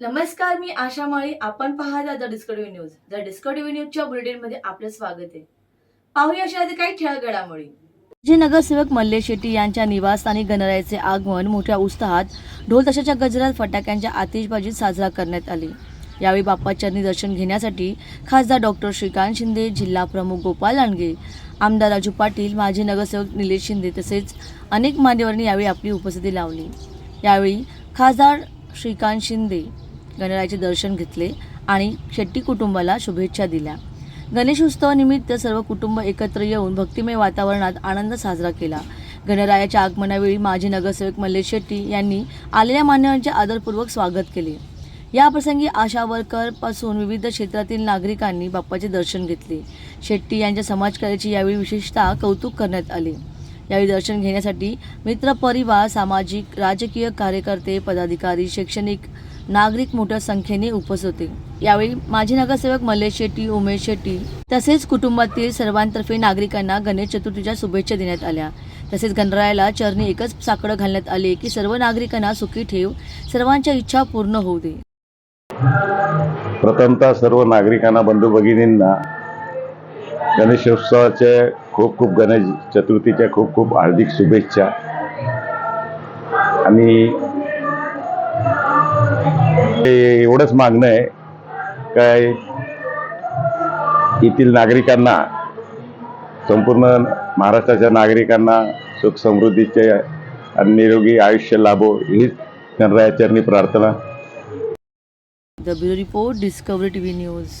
नमस्कार मी आशा माळी. आपण पाहता the Discovery News. The Discovery न्यूजच्या बुलेटिनमध्ये आपलं स्वागत आहे. पाहूया अशा काही ठळक घडामोडी जे नगरसेवक मल्ले शेट्टी यांच्या निवासस्थानी गणरायाचे आगमन मोठ्या उत्साहात ढोल तशाच्या गजरात फटाक्यांच्या आतिषबाजीत साजरा करण्यात आले. यावेळी बाप्पाचरणी दर्शन घेण्यासाठी खासदार डॉक्टर श्रीकांत शिंदे जिल्हा प्रमुख गोपाल लांडगे आमदार राजू पाटील माजी नगरसेवक निलेश शिंदे तसेच अनेक मान्यवरांनी यावेळी आपली उपस्थिती लावली. यावेळी खासदार श्रीकांत शिंदे गणरायाचे दर्शन घेतले आणि शेट्टी कुटुंबाला शुभेच्छा दिल्या. गणेश उत्सवानिमित्त सर्व कुटुंब एकत्र येऊन भक्तिमय वातावरणात आनंद साजरा केला. गणरायाच्या आगमनावेळी माजी नगरसेवक मल्लेश शेट्टी यांनी आलेल्या मान्यवरांचे आदरपूर्वक स्वागत केले. या प्रसंगी आशा वर्करपासून विविध क्षेत्रातील नागरिकांनी बाप्पाचे दर्शन घेतले. शेट्टी यांच्या समाजकार्याची यावेळी विशेषतः कौतुक करण्यात आले. यावेळी दर्शन घेण्यासाठी मित्र परिवार सामाजिक राजकीय कार्यकर्ते पदाधिकारी शैक्षणिक नागरिक मोठ्या संख्येने उपस्थित होते. यावेळी माजी नगरसेवक मल्लेश शेट्टी उमेश शेट्टी तसेच कुटुंबातील सर्वांतर्फे नागरिकांना गणेश चतुर्थीच्या शुभेच्छा देण्यात आल्या. तसेच गणरायाला चरणी एकच साकडं घालण्यात आले की सर्व नागरिकांना सुखी ठेव सर्वांच्या इच्छा पूर्ण होऊ दे. प्रथमतः सर्व नागरिकांना बंधू भगिनींना गणेशोत्सवाचे खूप खूप गणेश चतुर्थीच्या खूप खूप हार्दिक शुभेच्छा. आणि एवढंच मागणं आहे. काय येथील नागरिकांना संपूर्ण महाराष्ट्राच्या नागरिकांना सुख समृद्धीचे आणि निरोगी आयुष्य लाभो हीच गणरायाचरणी प्रार्थना. The bureau report Discovery TV News